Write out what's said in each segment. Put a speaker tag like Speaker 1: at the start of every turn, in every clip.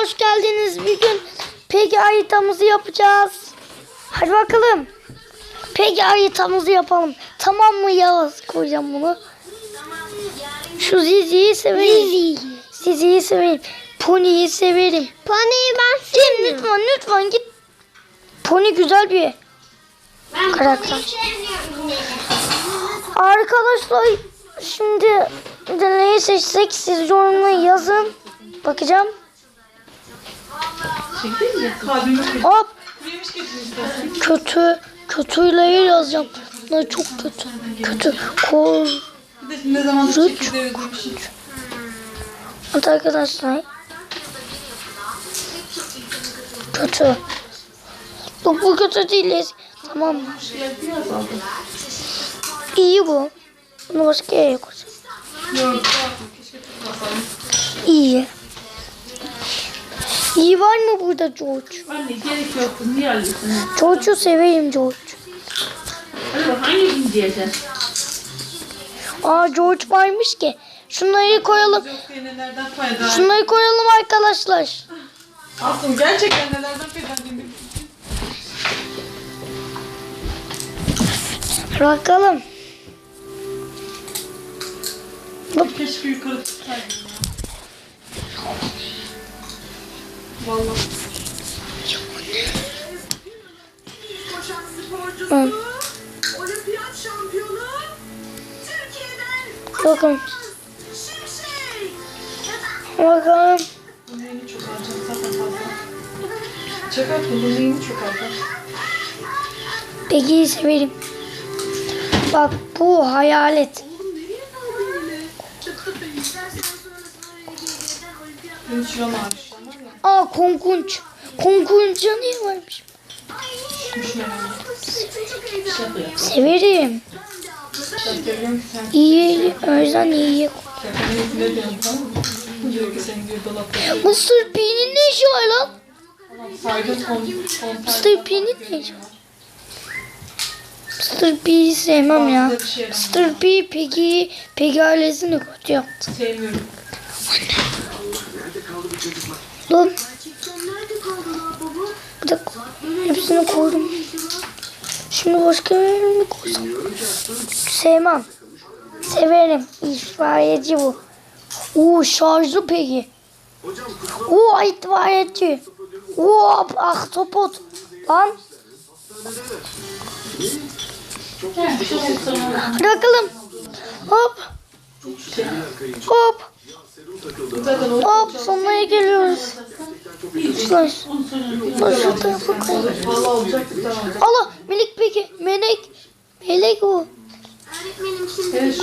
Speaker 1: Hoş geldiniz. Bir gün Peki haritamızı yapacağız. Hadi bakalım. Peki haritamızı yapalım. Tamam mı Yağız? Koyacağım bunu. Şu Zizi'yi severim. Zizi'yi severim. Pony'yi severim.
Speaker 2: Pony'yi ben
Speaker 1: Cem lütfen lütfen git. Pony güzel bir
Speaker 2: Ben
Speaker 1: Karakter.
Speaker 2: Sevmiyorum.
Speaker 1: Arkadaşlar şimdi neyi seçsek siz yorumlara yazın. Bakacağım.
Speaker 3: Çektin mi? Kalbimi kırdı.
Speaker 1: Hop
Speaker 3: Yemiş getirin istersen.
Speaker 1: kötü kötüyle yazacağım. Bunlar çok kötü. Kötü. Kor.
Speaker 3: Bir de ne zaman özlemişim.
Speaker 1: Evet arkadaşlar. Kötü. Yok bu kötü değiliz. Tamam mı? İyi bu. Bunu başka yere koyacağım. İyi. İyi var mı burada George?
Speaker 3: Anne gerek yok. Niye alıyorsun?
Speaker 1: George'u severim George.
Speaker 3: Hadi hangi gün diyeceğiz?
Speaker 1: Aa George varmış ki. Şunları koyalım. Şunları koyalım arkadaşlar.
Speaker 3: Aslında gerçekten nelerden fayda değil mi?
Speaker 1: Bakalım.
Speaker 3: Keşke yukarı tutsaydım. Vallahi.
Speaker 4: Sporcusu,
Speaker 1: Hı.
Speaker 4: olimpiyat şampiyonu, Türkiye'den
Speaker 1: Bakın.
Speaker 3: Çok çok alacağım.
Speaker 1: Pegi'yi severim. Bak bu hayalet.
Speaker 3: Benim şuram ağrış.
Speaker 1: Aa konkunç. Konkunca niye varmış? Severim. İyi. O iyiye koy.
Speaker 3: Şaka ne ne
Speaker 1: ne işi var lan? Mr. P'nin ne işi var? Mr. P'yi sevmem ya. Mr. P Peggy, Peggy ailesini kötü yaptı.
Speaker 3: Sevmiyorum.
Speaker 1: Dur.
Speaker 4: Nerede kaldılar baba?
Speaker 1: Bir dakika. Hepsini koydum. Şimdi başka bir mi koysam? Sevmem. Severim. İtfaiyeci bu. Oo şarjlı peki. Oo itfaiyeci. Oo ahtapot. Lan bırakalım. Hop. Hop. Hop sonuna geliyoruz. Dur şu tarafa koy. Allah melek peki. Melek. Melek o.
Speaker 4: Öğretmenim şimdi
Speaker 3: Evet şu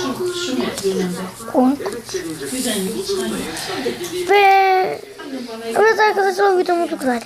Speaker 3: şu.
Speaker 1: Ve evet arkadaşlar videomuz bu kadar.